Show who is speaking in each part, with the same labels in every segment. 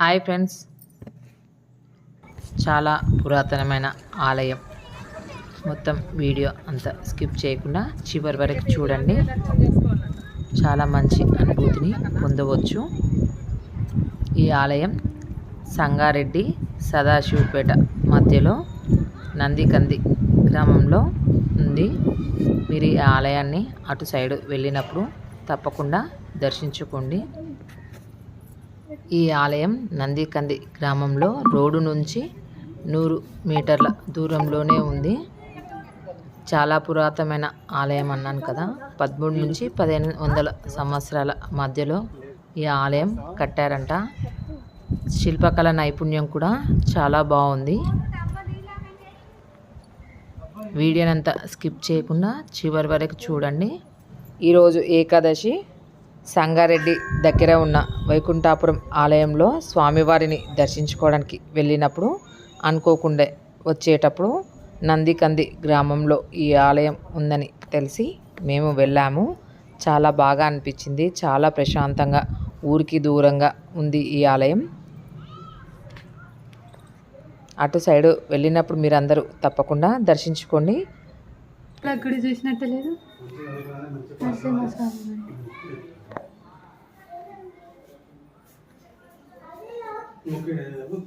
Speaker 1: Hi friends. చాలా పురాతనమైన ఆలయం. మొత్తం వీడియో అంతా స్కిప్ చేయకుండా చివరి వరకు చూడండి. చాలా మంచి అనుభూతిని పొందవచ్చు. ఈ ఆలయం సంగారెడ్డి సదాశివపేట మధ్యలో నందికంది గ్రామంలో ఉంది. మీరు ఈ ఆలయాన్ని అటు సైడు వెళ్ళినప్పుడు తప్పకుండా దర్శించుకోండి. ఈ ఆలయం నందికంది గ్రామంలో రోడ్డు నుంచి నూరు మీటర్ల దూరంలోనే ఉంది. చాలా పురాతనమైన ఆలయం అన్నాను కదా. పదమూడు నుంచి పదిహేను వందల సంవత్సరాల మధ్యలో ఈ ఆలయం కట్టారంట. శిల్పకళ నైపుణ్యం కూడా చాలా బాగుంది. వీడియోనంతా స్కిప్ చేయకుండా చివరి వరకు చూడండి. ఈరోజు ఏకాదశి. సంగారెడ్డి దగ్గర ఉన్న వైకుంఠాపురం ఆలయంలో స్వామివారిని దర్శించుకోవడానికి వెళ్ళినప్పుడు అనుకోకుండా వచ్చేటప్పుడు నందికంది గ్రామంలో ఈ ఆలయం ఉందని తెలిసి మేము వెళ్ళాము. చాలా బాగా అనిపించింది. చాలా ప్రశాంతంగా ఊరికి దూరంగా ఉంది ఈ ఆలయం. అటు సైడు వెళ్ళినప్పుడు మీరందరూ తప్పకుండా దర్శించుకోండి.
Speaker 2: గుడి చూసినట్టు లేదు.
Speaker 3: 我
Speaker 4: 跟人家
Speaker 3: 问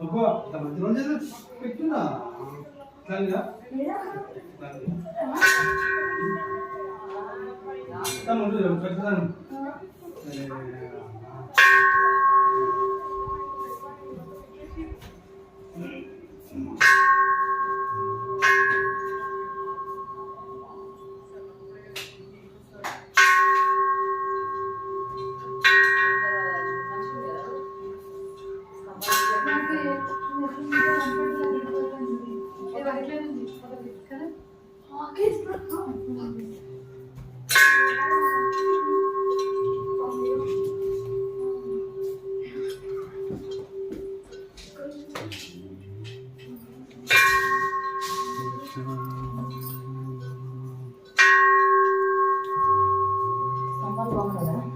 Speaker 3: అబ్బో ఇంత మంచి రోజు పెట్టున్నా Sambal bakalı.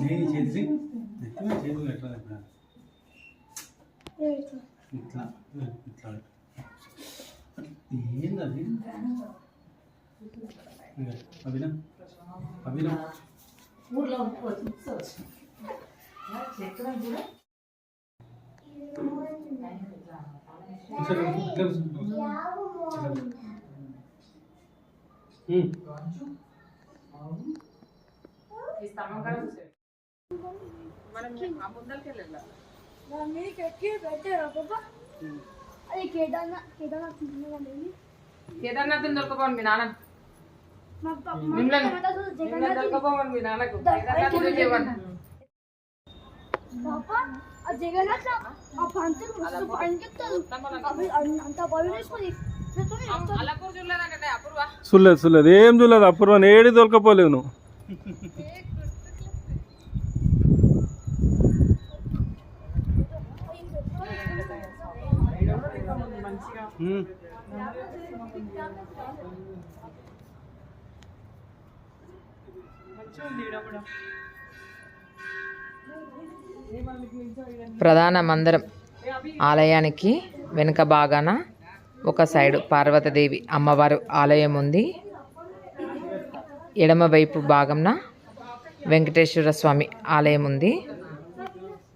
Speaker 3: నేను చేసి ఎట్లా చేతులు ఎట్లా ఎట్లా ఇట్లా ఇట్లా. ఏందది? అభినా అభినా
Speaker 1: ఊర్లో
Speaker 3: ఇట్లా ఇట్లా కూర్చో. ఉమ్.
Speaker 1: ఈ స్తంభం కూడా చూసాడు
Speaker 4: దాని మీదకి ఎక్కి పెట్టారు పాప అది కేదార్నాథ్ కేదార్నాథ్
Speaker 1: కేదార్నాథ్ మీ నాన్న.
Speaker 4: మా
Speaker 1: నాన్నకు.
Speaker 4: ఆ జగన్నాథ్ ఆ మస్తు అంత బలం వేసుకొని
Speaker 5: చూడలేదు చూడలేదు ఏం చూడలేదు అపూర్వ. ఏడి దొరకపోలేవు నువ్వు.
Speaker 1: ప్రధాన మందిరం ఆలయానికి వెనుక భాగాన ఒక సైడు పార్వతీదేవి అమ్మవారు ఆలయం ఉంది. ఎడమవైపు భాగంన వెంకటేశ్వర స్వామి ఆలయం ఉంది.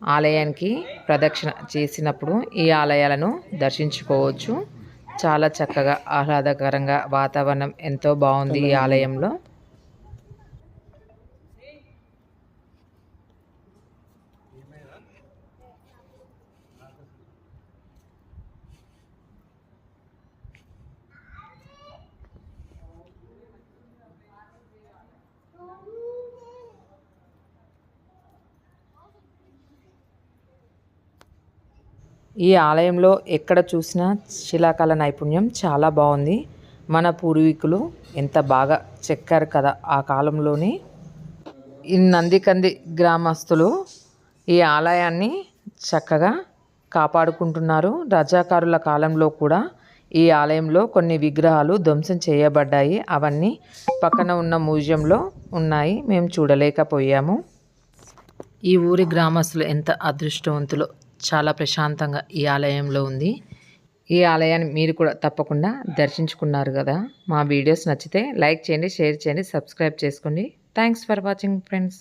Speaker 1: ఆలయానికి ప్రదక్షిణ చేసినప్పుడు ఈ ఆలయాలను దర్శించుకోవచ్చు. చాలా చక్కగా ఆహ్లాదకరంగా వాతావరణం ఎంతో బాగుంది ఈ ఆలయంలో. ఈ ఆలయంలో ఎక్కడ చూసినా శిలాకళ నైపుణ్యం చాలా బాగుంది. మన పూర్వీకులు ఎంత బాగా చెక్కారు కదా ఆ కాలంలోని. ఈ నందికంది గ్రామస్తులు ఈ ఆలయాన్ని చక్కగా కాపాడుకుంటున్నారు. రజాకారుల కాలంలో కూడా ఈ ఆలయంలో కొన్ని విగ్రహాలు ధ్వంసం చేయబడ్డాయి. అవన్నీ పక్కన ఉన్న మ్యూజియంలో ఉన్నాయి. మేము చూడలేకపోయాము. ఈ ఊరి గ్రామస్తులు ఎంత అదృష్టవంతులు. చాలా ప్రశాంతంగా ఈ ఆలయంలో ఉంది. ఈ ఆలయాన్ని మీరు కూడా తప్పకుండా దర్శించుకున్నారు కదా. మా వీడియోస్ నచ్చితే లైక్ చేయండి షేర్ చేయండి సబ్స్క్రైబ్ చేసుకోండి. Thanks for watching friends.